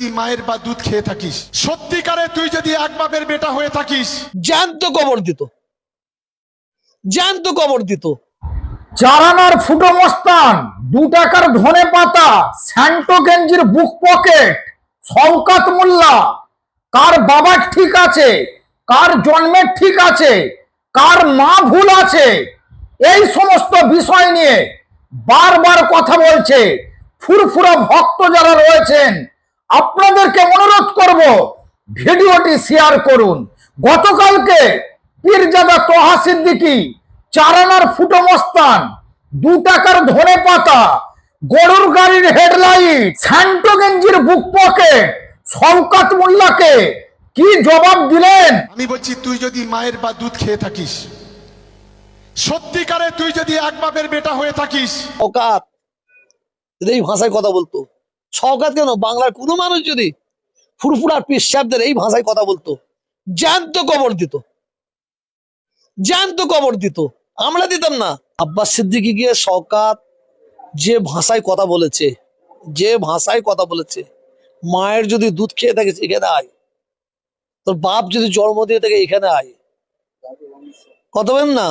মায়ের বা দুধ খেয়ে থাকিস সত্যিকারে তুই যদি এক বাপের বেটা হয়ে থাকিস জ্যান্ত কবর দিত। জ্যান্ত কবর দিত। চারানার ফুটো মস্তান দু টাকার ধনে পাতা স্যান্টো গেঞ্জির বুক পকেট শওকাত মোল্লা কার বাবার ঠিক আছে কার জন্মের ঠিক আছে কার মা ভুল আছে এই সমস্ত বিষয় নিয়ে বারবার কথা বলছে ফুরফুরা ভক্ত যারা রয়েছেন আপনাদেরকে অনুরোধ করব ভিডিওটি শেয়ার করুন। গতকালকে পীরজাদা তোহা সিদ্দিকী চারানার ফুটো মস্তান দু টাকার ধনে পাতা গরুর গাড়ির হেডলাইট স্যান্টো গেঞ্জির বুক পকেট শওকাত মোল্লাকে কি জবাব দিলেন? আমি বলছি তুই যদি মায়ের বা দুধ খেয়ে থাকিস সত্যিকারে তুই যদি এক বাপের বেটা হয়ে থাকিস শওকাত যদি এই ভাষায় কথা বলতো। শওকাত কেন? বাংলার কোনো মানুষ যদি ফুরফুরার পিসাবদের এই ভাষায় কথা বলতো, জ্যান্ত কবর দিত। জ্যান্ত কবর দিত। আমরা দিতাম না। আব্বাস সিদ্দিকি গিয়ে শওকাত যে ভাষায় কথা বলেছে, যে ভাষায় কথা বলেছে, মায়ের যদি দুধ খেয়ে থাকে এখানে আয়, তোর বাপ যদি জন্ম দিয়ে থাকে এখানে আয়। কথা বলেন না?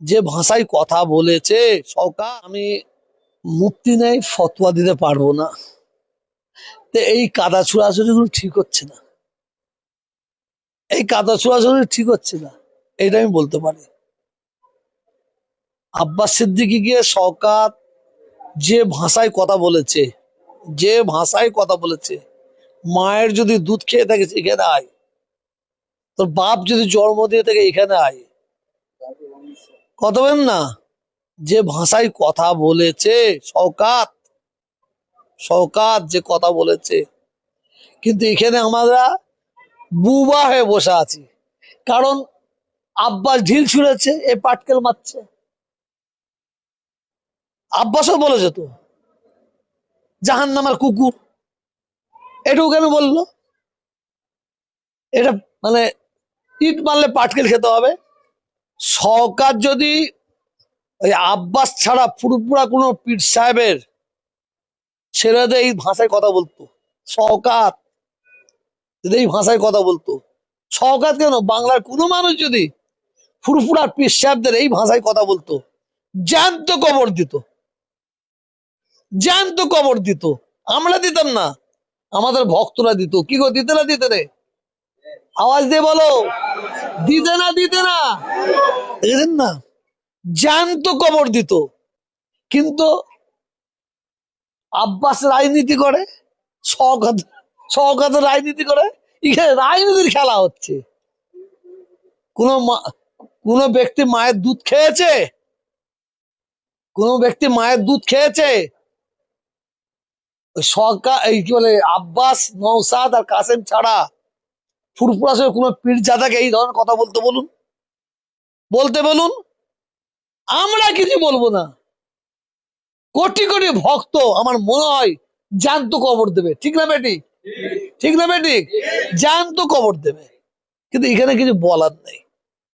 যে ভাষায় কথা বলেছে সরকার আমি মুক্তি নেই, ফতোয়া দিতে পারব না। এই কাদা ছুড়াছুড়ি গুলো ঠিক হচ্ছে না। এই কাদা ছুড়াছুড়ি ঠিক হচ্ছে না। এইটা আমি বলতে পারি। আব্বাস সিদ্দিকি গিয়ে সরকার যে ভাষায় কথা বলেছে, যে ভাষায় কথা বলেছে, মায়ের যদি দুধ খেয়ে থাকে এখানে আয়, তোর বাপ যদি জন্ম দিয়ে থাকে এখানে আয়। কথা বলেন না। যে ভাষায় কথা বলেছে শওকাত শওকাত যে কথা বলেছে। কিন্তু এখানে আমরা বুবা হয়ে বসে আছি। কারণ আব্বাস ঢিল ছুঁড়েছে, এ পাটকেল মারছে। আব্বাসও বলেছে তো জাহান নামার কুকুর। এটাও কেন বলল? এটা মানে ইট মারলে পাটকেল খেতে হবে। সরকার যদি ওই আব্বাস ছাড়া পুরোপুরা কোনো পীর সাহেবের ছেলেদের এই ভাষায় কথা বলতো। যদি এই ভাষায় কথা বলতো। সরকার কেন? বাংলার কোনো মানুষ যদি ফুরফুরা পীর এই ভাষায় কথা বলতো, জ্যান্ত কবর দিত। জ্যান্ত কবর দিত। আমরা দিতাম না। আমাদের ভক্তরা দিত। কি গো, দিতে না দিতে রে? আওয়াজ দিয়ে বলো। দিতে না দিতে না। না? জ্যান্ত কবর দিত। কিন্তু আব্বাস রাজনীতি করে, শওকত রাজনীতি করে, এখানে রাজনীতির খেলা হচ্ছে। কোন কোন ব্যক্তি মায়ের দুধ খেয়েছে? কোন ব্যক্তি মায়ের দুধ খেয়েছে? সরকার, এই কি বলে, আব্বাস নৌসাদ আর কাসেম ছাড়া ফুরফুরা সহ কোনো পীরজাদাকে এই ধরনের কথা বলতে বলুন? বলতে বলুন? আমরা কিছু বলব না। কোটি কোটি ভক্ত আমার মনে হয় জ্যান্ত কবর দেবে। ঠিক না বেটি? ঠিক। না বেটি? জ্যান্ত কবর দেবে। কিন্তু এখানে কিছু বলার নেই।